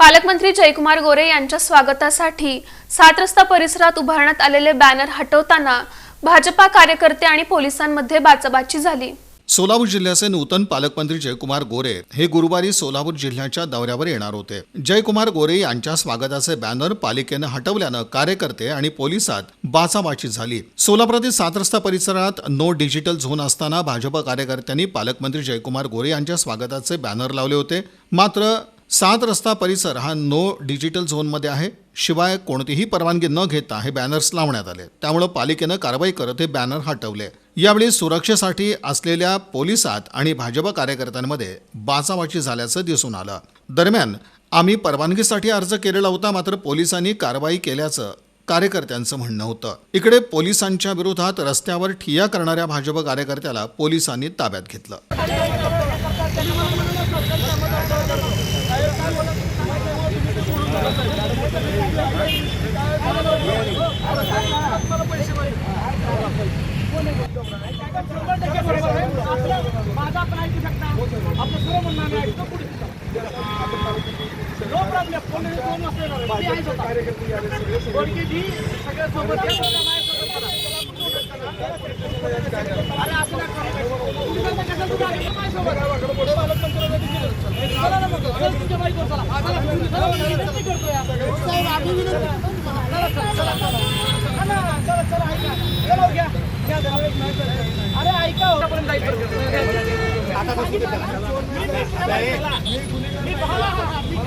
पालकमंत्री जयकुमार गोरे यांच्या स्वागतासाठी सात रस्ता परिसरात उभारण्यात आलेले बॅनर हटवताना भाजपा कार्यकर्ते आणि पोलिसांमध्ये बाचाबाची झाली. सोलापूर जिल्ह्याचे नूतन पालकमंत्री जयकुमार गोरे हे गुरुवारी सोलापूर जिल्ह्याच्या दौऱ्यावर येणार होते. जयकुमार गोरे यांच्या स्वागताचे बॅनर पालिकेनं हटवल्यानं कार्यकर्ते आणि पोलिसात बाचाबाची झाली. सोलापुरातील सात रस्ता परिसरात नो डिजिटल झोन असताना भाजप कार्यकर्त्यांनी पालकमंत्री जयकुमार गोरे यांच्या स्वागताचे बॅनर लावले होते. मात्र सात रस्ता परिसर हा नो डिजिटल झोनमध्ये आहे. शिवाय कोणतीही परवानगी न घेता हे बॅनर्स लावण्यात आले. त्यामुळं पालिकेनं कारवाई करत हे बॅनर हटवले. यावेळी सुरक्षेसाठी असलेल्या पोलिसात आणि भाजप कार्यकर्त्यांमध्ये बाचाबाची झाल्याचं दिसून आलं. दरम्यान आम्ही परवानगीसाठी अर्ज केलेला होता मात्र पोलिसांनी कारवाई केल्याचं कार्यकर्त्यांचं म्हणणं होतं. इकडे पोलिसांच्या विरोधात रस्त्यावर ठिय्या करणाऱ्या भाजप कार्यकर्त्याला पोलिसांनी ताब्यात घेतलं. माझा अरे ऐका होतापर्यंत चला, आता मी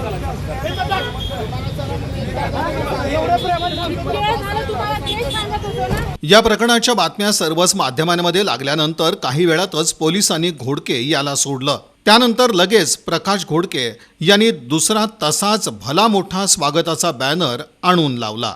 या प्रकरणाच्या बातम्या सर्वच माध्यमांमध्ये लागल्यानंतर काही वेळातच पोलिसांनी घोडके याला सोडलं. त्यानंतर लगेच प्रकाश घोडके यांनी दुसरा तसाच भला मोठा स्वागताचा बॅनर आणून लावला.